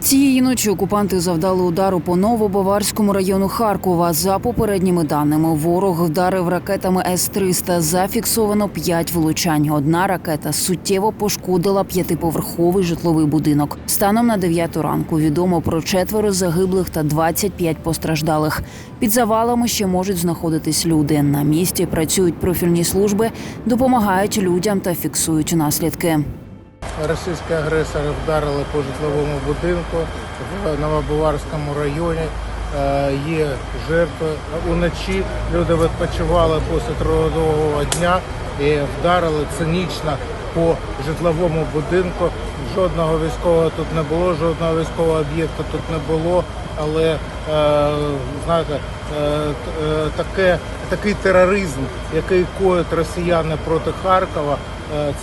Цієї ночі окупанти завдали удару по Новобаварському району Харкова. За попередніми даними, ворог вдарив ракетами С-300. Зафіксовано п'ять влучань. Одна ракета суттєво пошкодила п'ятиповерховий житловий будинок. Станом на 9 ранку відомо про четверо загиблих та 25 постраждалих. Під завалами ще можуть знаходитись люди. На місці працюють профільні служби, допомагають людям та фіксують наслідки. Російські агресори вдарили по житловому будинку в Новобаварському районі. Е, Є жертви. Уночі люди відпочивали після трудового дня і вдарили цинічно по житловому будинку. Жодного військового тут не було, жодного військового об'єкту тут не було. Але е, знаєте, е, таке, такий тероризм, який коють росіяни проти Харкова,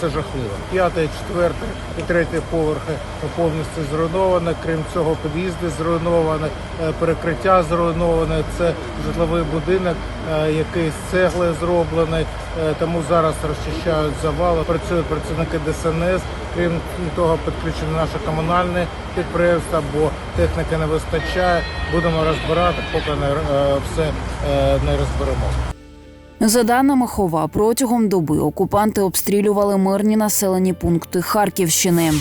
це жахливо. П'ятий, четвертий і третій поверхи повністю зруйновані. Крім цього, під'їзди зруйновані, е, перекриття зруйноване. Це житловий будинок, е, який з цегли зроблений. Е, Тому зараз розчищають завали. Працюють працівники ДСНС. Крім того, підключені наші комунальні підприємства, бо техніки не вистачає. Будемо розбирати, поки не е, все е, не розберемо. За даними Хова, протягом доби окупанти обстрілювали мирні населені пункти Харківщини.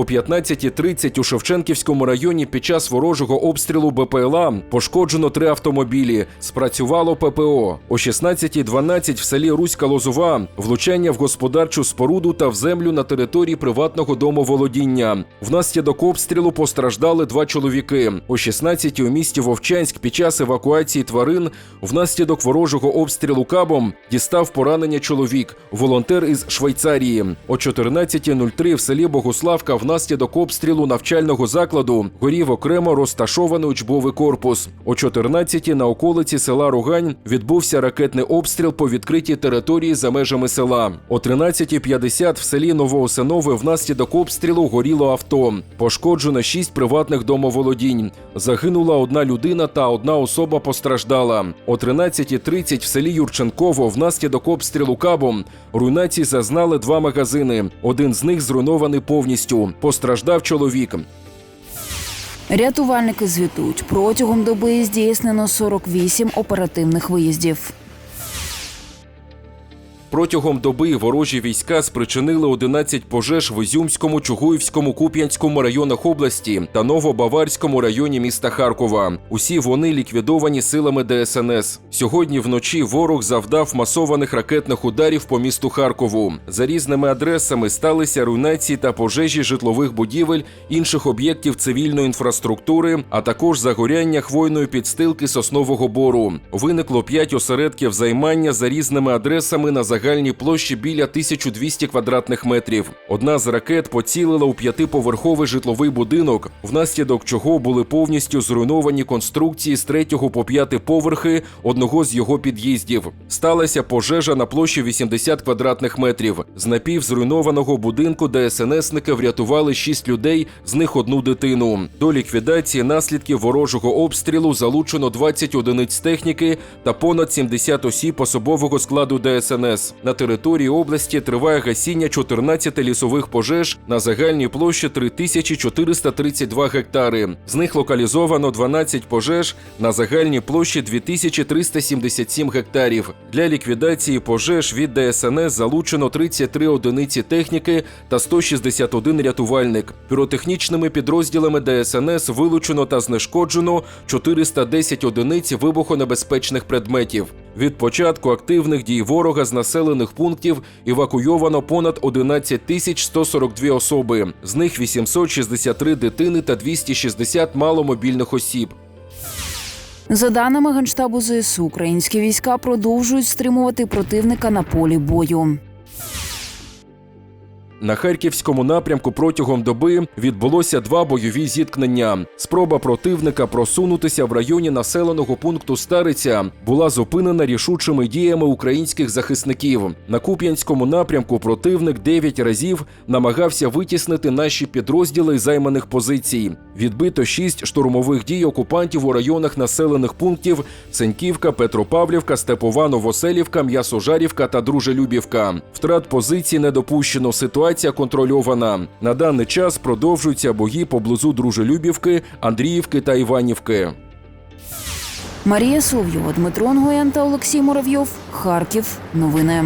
О 15.30 у Шевченківському районі під час ворожого обстрілу БПЛА пошкоджено три автомобілі. Спрацювало ППО. О 16.12 в селі Руська Лозова влучання в господарчу споруду та в землю на території приватного домоволодіння. Внаслідок обстрілу постраждали два чоловіки. О 16 у місті Вовчанськ під час евакуації тварин внаслідок ворожого обстрілу кабом дістав поранення чоловік, волонтер із Швейцарії. О 14.03 в селі Богуславка внаслідок обстрілу навчального закладу горів окремо розташований учбовий корпус. О 14 на околиці села Рогань відбувся ракетний обстріл по відкритій території за межами села. О 13.50 в селі Новоосинове внаслідок обстрілу горіло авто. Пошкоджено шість приватних домоволодінь. Загинула одна людина та одна особа постраждала. О 13.30 в селі Юрченково внаслідок обстрілу кабом руйнації зазнали два магазини. Один з них зруйнований повністю. Постраждав чоловік. Рятувальники звітують, протягом доби здійснено 48 оперативних виїздів. Протягом доби ворожі війська спричинили 11 пожеж в Ізюмському, Чугуївському, Куп'янському районах області та Новобаварському районі міста Харкова. Усі вони ліквідовані силами ДСНС. Сьогодні вночі ворог завдав масованих ракетних ударів по місту Харкову. За різними адресами сталися руйнації та пожежі житлових будівель, інших об'єктів цивільної інфраструктури, а також загоряння хвойної підстилки соснового бору. Виникло п'ять осередків займання за різними адресами на загальній площі біля 1200 квадратних метрів. Одна з ракет поцілила у п'ятиповерховий житловий будинок, внаслідок чого були повністю зруйновані конструкції з третього по п'ятий поверхи одного з його під'їздів. Сталася пожежа на площі 80 квадратних метрів. З напівзруйнованого будинку ДСНСники врятували 6 людей, з них одну дитину. До ліквідації наслідків ворожого обстрілу залучено 20 одиниць техніки та понад 70 осіб особового складу ДСНС. На території області триває гасіння 14 лісових пожеж на загальній площі 3432 гектари. З них локалізовано 12 пожеж на загальній площі 2377 гектарів. Для ліквідації пожеж від ДСНС залучено 33 одиниці техніки та 161 рятувальник. Піротехнічними підрозділами ДСНС вилучено та знешкоджено 410 одиниць вибухонебезпечних предметів. Від початку активних дій ворога з населених пунктів евакуйовано понад 11 тисяч 142 особи, з них 863 дитини та 260 маломобільних осіб. За даними Генштабу ЗСУ, українські війська продовжують стримувати противника на полі бою. На харківському напрямку протягом доби відбулося два бойові зіткнення. Спроба противника просунутися в районі населеного пункту Стариця була зупинена рішучими діями українських захисників. На Куп'янському напрямку противник дев'ять разів намагався витіснити наші підрозділи займаних позицій. Відбито шість штурмових дій окупантів у районах населених пунктів Сеньківка, Петропавлівка, Степова, Новоселівка, М'ясожарівка та Дружелюбівка. Втрат позицій не допущено. Ситуація ситуація контрольована. На даний час продовжуються бої поблизу Дружелюбівки, Андріївки та Іванівки. Марія Сов'єва, Дмитро Нгоєн та Олексій Муравйов. Харків. Новини.